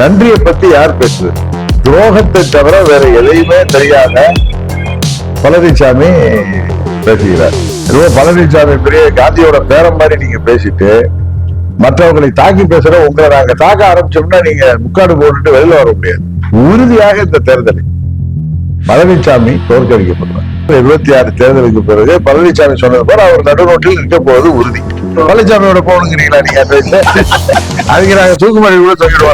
நன்றியை பத்தி யார் பேசுது? துரோகத்தை தவிர வேற எதையுமே தெரியாத பழனிசாமி பேசுகிறார். ஏதோ பழனிசாமி பெரிய காந்தியோட பேரம் மாதிரி நீங்க பேசிட்டு மற்றவர்களை தாக்கி பேசுற உங்களை நாங்க தாக்க ஆரம்பிச்சோம்னா நீங்க முக்காடு போட்டுட்டு வெளியில வர முடியாது. உறுதியாக இந்த தேர்தலில் பழனிசாமி தோற்கடிக்கப்படுறார் இருபத்தி ஆறு தேர்தலுக்கு பிறகு பழனிசாமி சொன்னது போல அவர் நடுநோட்டில் இருக்க போவது உறுதி. பழனிசாமியோட போகணுங்கிறீங்களா நீங்க பேச அதுக்கு நாங்க தூக்குமணி கூட தூக்கிட்டு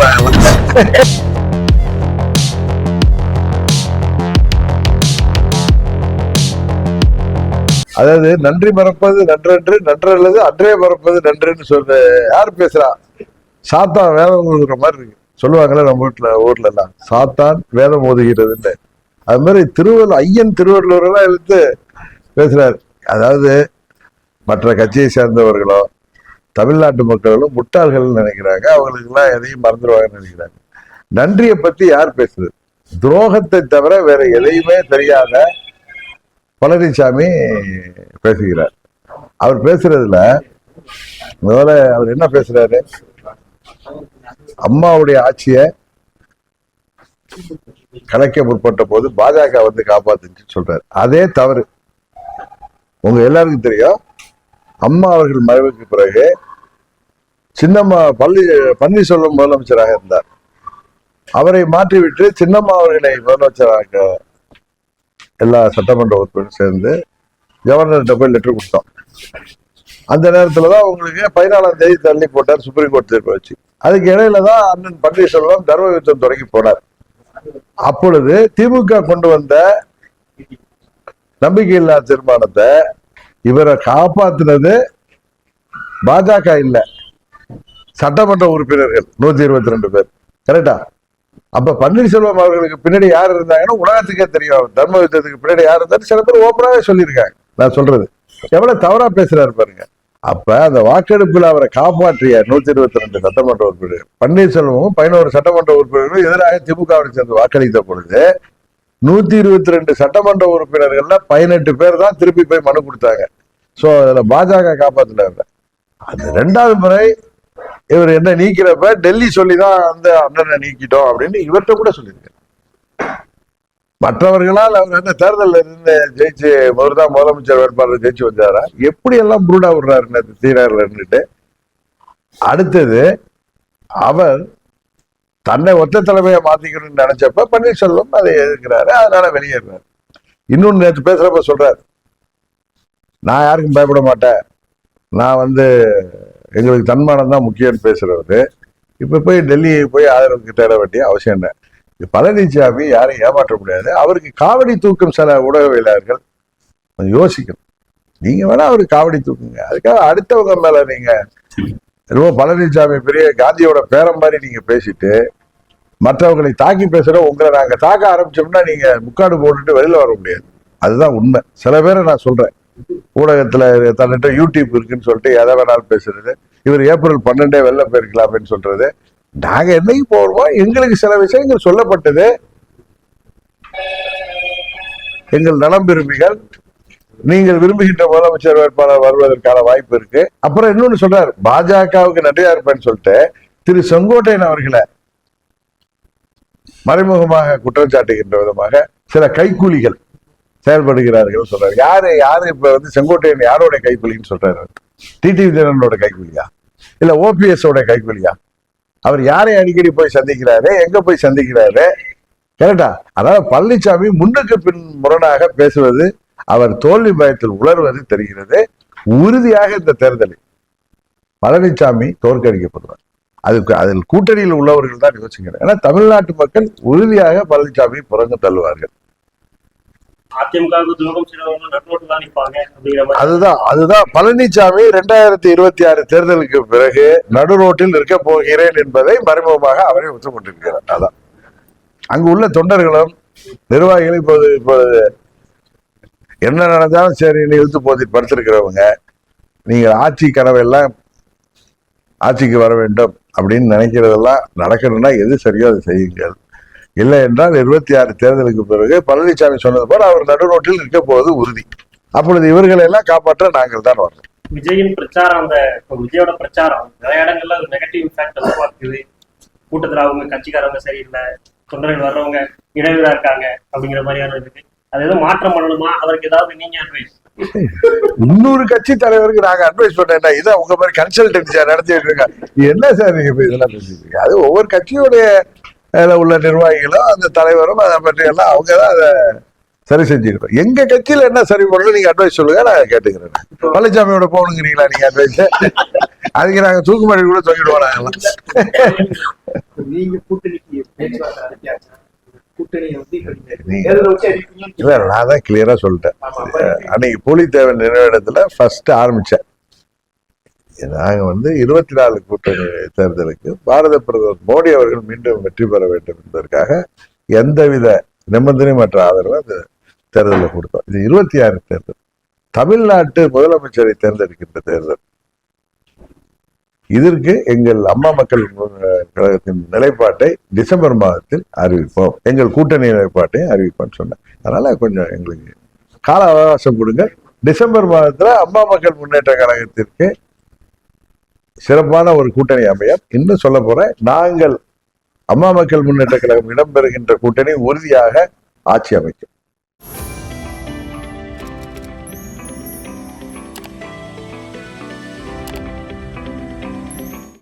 அதாவது நன்றி மறப்பது நன்றன்று நன்றல்லது அன்றே மறப்பது நன்றுன்னு சொல்ற யார் பேசுறா? சாத்தான் வேதம் ஓதுகிற மாதிரி இருக்கு. சொல்லுவாங்களே நம்ம வீட்டுல ஊர்ல எல்லாம் சாத்தான் வேதம் ஓதுகிறதுன்னு அது மாதிரி திருவள்ளுவர் ஐயன் திருவள்ளுவர் எல்லாம் எடுத்து பேசுறாரு. அதாவது மற்ற கட்சியை சேர்ந்தவர்களோ தமிழ்நாட்டு மக்களும் முட்டாள்கள் நினைக்கிறாங்க. அவங்களுக்கு எல்லாம் எதையும் மறந்துடுவாங்கன்னு நினைக்கிறாங்க. நன்றியை பத்தி யார் பேசுறது? துரோகத்தை தவிர வேற எதையுமே தெரியாத பழனிசாமி பேசுகிறார். அவர் பேசுறதுல முதல்ல அவர் என்ன பேசுறாரு? அம்மாவுடைய ஆட்சியை கலைக்க முற்பட்ட போது பாஜக வந்து காப்பாத்துச்சு சொல்றாரு. அதே தவறு. உங்க எல்லாருக்கும் தெரியும். அம்மா அவர்கள் மறைவுக்கு பிறகு சின்னம்மா பள்ளி பன்னீர்செல்வம் முதலமைச்சராக இருந்தார். அவரை மாற்றிவிட்டு சின்னம்மா அவர்களை முதலமைச்சராக எல்லா சட்டமன்ற உறுப்பினரும் சேர்ந்து கவர்னர்கிட்ட போய் லெட்டர் கொடுத்தோம். அந்த நேரத்துல தான் உங்களுக்கு பதினாலாம் தேதி தள்ளி போட்டார் சுப்ரீம் கோர்ட் தீர்ப்பு வச்சு. அதுக்கு இடையில தான் அண்ணன் பன்னீர்செல்வம் தர்ம யுத்தம் தொடங்கி போனார். அப்பொழுது திமுக கொண்டு வந்த நம்பிக்கையில்லா தீர்மானத்தை இவரை காப்பாத்தினது பாஜக இல்ல. சட்டமன்ற உறுப்பினர்கள் நூத்தி இருபத்தி ரெண்டு பேர். கரெக்டா அப்ப பன்னீர்செல்வம் அவர்களுக்கு பின்னாடி யார் இருந்தாங்கன்னா உலகத்துக்கே தெரியும். தர்ம யுத்தத்துக்கு பின்னாடி யார் இருந்தாரு சில பேர் ஓப்பனாவே சொல்லியிருக்காங்க. நான் சொல்றது. எவ்வளவு தவறா பேசுறாரு பாருங்க. அப்ப அந்த வாக்கெடுப்பில் அவரை காப்பாற்றிய நூத்தி இருபத்தி ரெண்டு சட்டமன்ற உறுப்பினர் பன்னீர்செல்வமும் பதினோரு சட்டமன்ற உறுப்பினர்களும் எதிராக திமுகவை சேர்ந்து வாக்களித்த பொழுது நூத்தி இருபத்தி ரெண்டு சட்டமன்ற உறுப்பினர்கள்ல பதினெட்டு பேர் தான் திருப்பி போய் மனு கொடுத்தாங்க. சோ அதுல பாஜக காப்பாற்றினார் அது ரெண்டாவது முறை இவர் என்ன நீக்கிறப்ப டெல்லி சொல்லி தான் அந்த அண்ணனை நீக்கிட்டோம் அப்படின்னு இவர்கிட்ட கூட சொல்லியிருக்காரு. மற்றவர்களால் அவர் என்ன தேர்தலில் இருந்து ஜெயிச்சு அவர் தான் முதலமைச்சர் வேட்பாளர் ஜெயிச்சு வந்தாரா? எப்படி எல்லாம் புரூடா விடுறாரு இருந்துட்டு அடுத்தது அவர் தன்னை ஒத்த தலைமையை மாத்திக்கணும்னு நினைச்சப்ப பன்னீர்செல்வம் அதை எதிர்க்கிறாரு அதனால வெளியேறாரு. இன்னொன்னு நேற்று பேசுறப்ப சொல்றாரு நான் யாருக்கும் பயப்பட மாட்டேன். நான் வந்து எங்களுக்கு தன்மானம் தான் முக்கியம்னு பேசுறவரு இப்போ போய் டெல்லி போய் ஆதரவுக்கு தேட வேண்டிய அவசியம் என்ன பழனிசாமி யாரையும் ஏமாற்ற முடியாது. அவருக்கு காவடி தூக்கும் சில ஊடகவியலாளர்கள் கொஞ்சம் யோசிக்கணும். நீங்கள் வேணால் அவருக்கு காவடி தூக்குங்க. அதுக்காக அடுத்தவங்க மேலே நீங்கள் ரொம்ப பழனிசாமி பெரிய காந்தியோட பேரம் மாதிரி நீங்க பேசிட்டு மற்றவங்களை தாக்கி பேசுகிற உங்களை நாங்கள் தாக்க ஆரம்பிச்சோம்னா நீங்கள் முக்காடு போட்டுட்டு வெளியில் வர முடியாது. அதுதான் உண்மை. சில பேரை நான் சொல்கிறேன் ஊடகத்துல தன்னிட்ட யூடியூப் இருக்குன்னு சொல்லிட்டு எதை வேணாலும் பேசுறது. இவர் ஏப்ரல் பன்னெண்டே வெளில போயிருக்கலாம்னு சொல்றது. நாங்க என்னைக்கு போடுவோம் எங்களுக்கு சில விஷயங்கள் சொல்லப்பட்டது. எங்கள் நலம் விரும்பிகள். நீங்கள் விரும்புகின்ற முதலமைச்சர் வேட்பாளர் வருவதற்கான வாய்ப்பு இருக்கு. அப்புறம் இன்னொன்னு சொல்றாரு பாஜகவுக்கு நன்றியா இருப்பேன்னு சொல்லிட்டு திரு செங்கோட்டையன் அவர்களை மறைமுகமாக குற்றம் சாட்டுகின்ற விதமாக சில கைக்கூலிகள் செயல்படுகிறார்கள் சொல்றாரு. யாரு யாரு இப்ப வந்து செங்கோட்டையன் யாரோட கைப்பலின்னு சொல்றாரு டிடிவி தினனோட கைப்பலியா இல்ல ஓபிஎஸ் ஓட கைக்கூலியா அவர் யாரை அடிக்கடி போய் சந்திக்கிறாரு? எங்க போய் சந்திக்கிறாரு? கரெக்டா அதாவது பழனிசாமி முன்னுக்கு பின் முரணாக பேசுவது அவர் தோல்வி பயத்தில் உணர்வது தெரிகிறது. உறுதியாக இந்த தேர்தலில் பழனிசாமி தோற்கடிக்கப்படுவார். அதுக்கு அதில் கூட்டணியில் உள்ளவர்கள் தான் யோசிக்கிறார். ஏன்னா தமிழ்நாட்டு மக்கள் உறுதியாக பழனிசாமி புறங்க தள்ளுவார்கள். அதுதான் அதுதான். பழனிசாமி ரெண்டாயிரத்தி இருபத்தி ஆறு தேர்தலுக்கு பிறகு நடுரோட்டில் இருக்க போகிறேன் என்பதை மறைமுகமாக அவரே ஒத்துக்கொண்டிருக்கிறார். அதான். அங்கு உள்ள தொண்டர்களும் நிர்வாகிகளும் இப்போது இப்போது என்ன நடந்தாலும் சரி இழுத்து போதி படுத்திருக்கிறவங்க நீங்கள் ஆட்சி கனவெல்லாம் ஆட்சிக்கு வர வேண்டும் அப்படின்னு நினைக்கிறதெல்லாம் நடக்கணும்னா எது சரியோ அதை செய்யுங்கள். இல்லை என்றால் இருபத்தி ஆறு தேர்தலுக்கு பிறகு பழனிசாமி சொன்னது போல அவர் நடுரோட்டில் இருக்க போவது உறுதி. அப்பொழுது இவர்களை எல்லாம் காப்பாற்ற நாங்கள் தான் வரணும். விஜயின் பிரச்சாரம் அந்த விஜயோட பிரச்சாரம் நிறைய இடங்கள்ல அது நெகட்டிவ் இம்பாக்ட் உருவாக்குது கூட்டத்துல அவங்க கட்சிக்காரவங்க சரியில்லை தொண்டர்கள் வர்றவங்க இடையூறா இருக்காங்க அப்படிங்கிற மாதிரியான இருக்கு அது எதுவும் மாற்றம் பண்ணணுமா? அதற்கு ஏதாவது நீங்க அட்வைஸ் இன்னொரு கட்சி தலைவருக்கு நாங்க அட்வைஸ் பண்ணேன்டா இதான் உங்க மாதிரி கன்சல்டன்சியா நடத்திட்டு இருக்காங்க. என்ன சார் நீங்க இதெல்லாம் பேசிட்டு இருக்கீங்க? அது ஒவ்வொரு கட்சியுடைய அதுல உள்ள நிர்வாகிகளும் அந்த தலைவரும் அதை பற்றி எல்லாம் அவங்க தான் அதை சரி செஞ்சுக்கணும் எங்க கட்சியில என்ன சரி பண்ணணும் நீங்க அட்வைஸ் சொல்லுங்க நான் கேட்டுக்கிறேன். பழனிசாமியோட போகணுங்கிறீங்களா நீங்க அட்வைஸ் அதுக்கு நாங்க தூக்குமாடி கூட சொல்லிடுவோம் நாங்கெல்லாம். நீங்க கூட்டணிக்கு பேச்சுவார்த்தை நடத்தியாச்சா கூட்டணியை வந்து இப்ப நீங்க நீங்க- தேர்தலை வச்சு அறிவிப்பீங்கன்னு இல்ல நான் தான் கிளியரா சொல்லிட்டேன். அன்னைக்கு புலித்தேவன் நினைவிடத்துல ஃபர்ஸ்ட் ஆரம்பிச்சேன். நாங்க வந்து இருபத்தி நாலு கூட்டணி தேர்தலுக்கு பாரத பிரதமர் மோடி அவர்கள் மீண்டும் வெற்றி பெற வேண்டும் என்பதற்காக எந்தவித நிபந்தனையமற்ற ஆதரவு அந்த தேர்தலில் கொடுத்தோம். இது இருபத்தி ஆறு தேர்தல். தமிழ்நாட்டு முதலமைச்சரை தேர்ந்தெடுக்கின்ற தேர்தல். இதற்கு எங்கள் அம்மா மக்கள் கழகத்தின் நிலைப்பாட்டை டிசம்பர் மாதத்தில் அறிவிப்போம். எங்கள் கூட்டணி நிலைப்பாட்டை அறிவிப்போம்னு சொன்னேன். அதனால கொஞ்சம் எங்களுக்கு கால அவகாசம் கொடுங்க. டிசம்பர் மாதத்துல அம்மா மக்கள் முன்னேற்ற கழகத்திற்கு சிறப்பான ஒரு கூட்டணி அமையும் இன்னும் சொல்ல போறேன் நாங்கள் அம்மா மக்கள் முன்னேற்ற கழகம் இடம்பெறுகின்ற கூட்டணி உறுதியாக ஆட்சி அமைக்கும்.